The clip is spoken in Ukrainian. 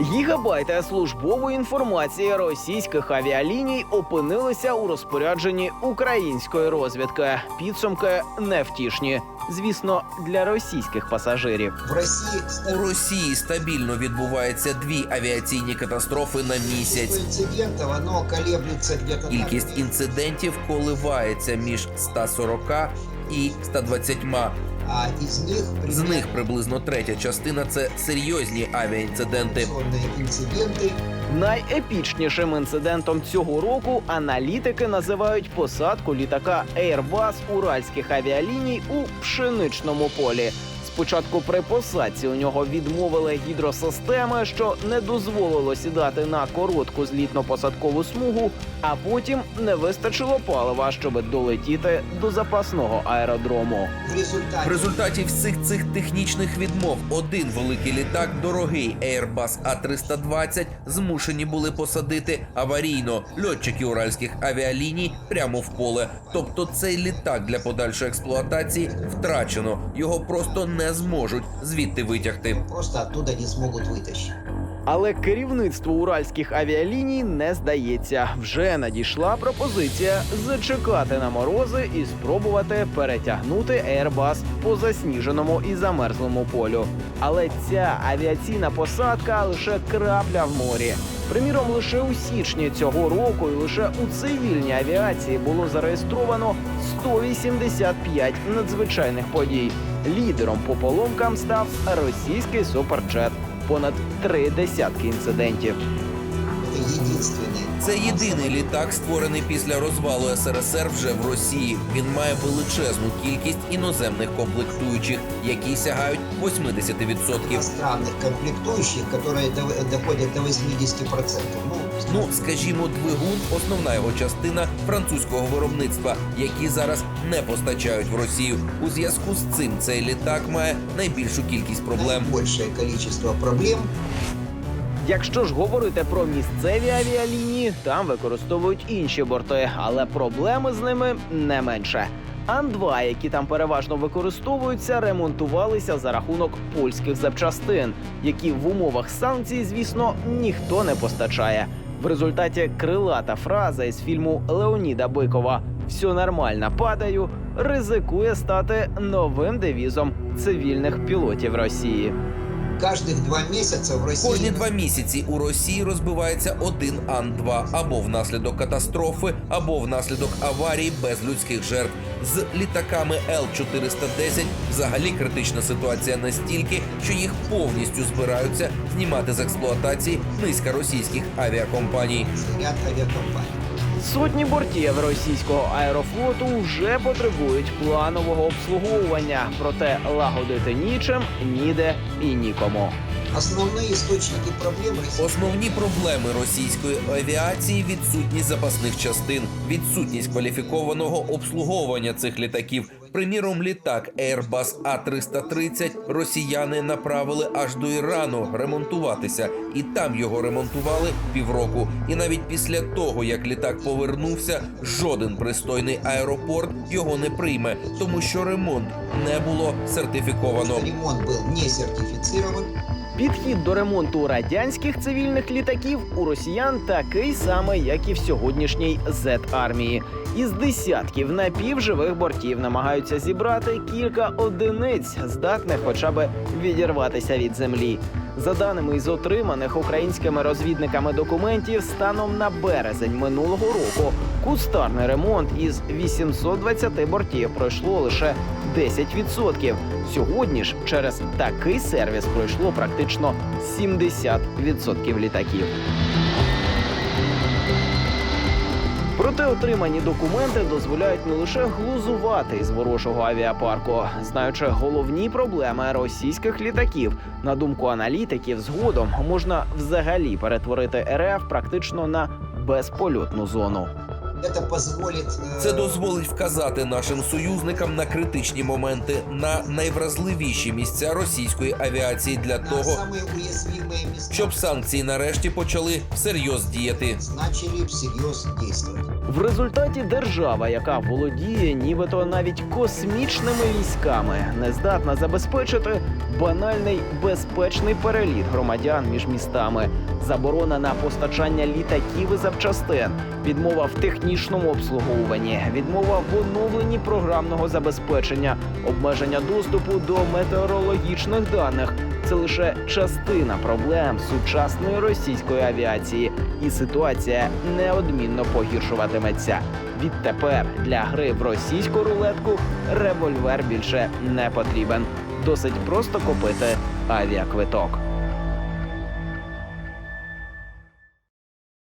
Гігабайти службової інформації російських авіаліній опинилися у розпорядженні української розвідки. Підсумки невтішні. Звісно, для російських пасажирів. В России У Росії стабільно відбуваються дві авіаційні катастрофи на місяць. Кількість інцидентів коливається між 140 і 120. А із них З них приблизно третя частина це серйозні авіаінциденти. інциденти. Найепічнішим інцидентом цього року аналітики називають посадку літака Airbus уральських авіаліній у пшеничному полі. Спочатку при посадці у нього відмовили гідросистеми, що не дозволило сідати на коротку злітно-посадкову смугу, а потім не вистачило палива, щоб долетіти до запасного аеродрому. в результаті всіх цих технічних відмов один великий літак, дорогий Airbus A320, змушені були посадити аварійно льотчики уральських авіаліній прямо в поле. Тобто цей літак для подальшої експлуатації втрачено. Його просто не зможуть звідти витягти. просто оттуда не смогут вытащить. Але керівництво уральських авіаліній не здається. Вже надійшла пропозиція зачекати на морози і спробувати перетягнути Airbus по засніженому і замерзлому полю. Але ця авіаційна посадка лише крапля в морі. Приміром, лише у січні цього року і лише у цивільній авіації було зареєстровано 185 надзвичайних подій. Лідером по поломкам став російський суперджет. Понад три десятки інцидентів Это единственный. Це єдиний літак, створений після розвалу СРСР вже в Росії. Він має величезну кількість іноземних комплектуючих, які сягають 80%. иностранных комплектующих, которые до- доходят до 80%. Ну, Ну, скажімо, двигун основна його частина французького виробництва, які зараз не постачають в Росію. У зв'язку з цим цей літак має найбільшу кількість проблем. большее количество проблем. Якщо ж говорити про місцеві авіалінії, там використовують інші борти, але проблеми з ними не менше. Ан-2, які там переважно використовуються, ремонтувалися за рахунок польських запчастин, які в умовах санкцій, звісно, ніхто не постачає. В результаті крилата фраза із фільму Леоніда Бикова «Все нормально, падаю ризикує стати новим девізом цивільних пілотів Росії. Каждых два месяца в России... Кожні два місяці у Росії розбивається один Ан-2 або внаслідок катастрофи, або внаслідок аварії без людських жертв. З літаками Л-410 взагалі критична ситуація настільки, що їх повністю збираються знімати з експлуатації низка російських авіакомпаній. ряд авиакомпаний. Сотні бортів російського аерофлоту вже потребують планового обслуговування, проте лагодити нічим ніде і нікому. Основні істочники проблем Основні проблеми російської авіації відсутність запасних частин, відсутність кваліфікованого обслуговування цих літаків. Приміром, літак Airbus A330 росіяни направили аж до Ірану ремонтуватися, і там його ремонтували півроку. І навіть після того, як літак повернувся, жоден пристойний аеропорт його не прийме, тому що ремонт не було сертифіковано. ремонт був не сертифицирован. Підхід до ремонту радянських цивільних літаків у росіян такий самий, як і в сьогоднішній Z-армії. Із десятків напівживих бортів намагаються зібрати кілька одиниць, здатних хоча б відірватися від землі. За даними із отриманих українськими розвідниками документів, станом на березень минулого року кустарний ремонт із 820 бортів пройшло лише 10%. Сьогодні ж через такий сервіс пройшло практично 70% літаків. Проте отримані документи дозволяють не лише глузувати із ворожого авіапарку, знаючи головні проблеми російських літаків. На думку аналітиків, згодом можна взагалі перетворити РФ практично на безпольотну зону. Это позволит... э, Це дозволить вказати нашим союзникам на критичні моменти, на найвразливіші місця російської авіації для на того, самые уязвимые места щоб санкції нарешті почали всерйоз діяти. В результаті держава, яка володіє нібито навіть космічними військами, не здатна забезпечити банальний безпечний переліт громадян між містами, заборона на постачання літаків і запчастин, відмова в технічному обслуговуванні, відмова в оновленні програмного забезпечення, обмеження доступу до метеорологічних даних. Це лише частина проблем сучасної російської авіації, і ситуація неодмінно погіршуватиметься. Відтепер для гри в російську рулетку револьвер більше не потрібен. Досить просто купити авіаквиток.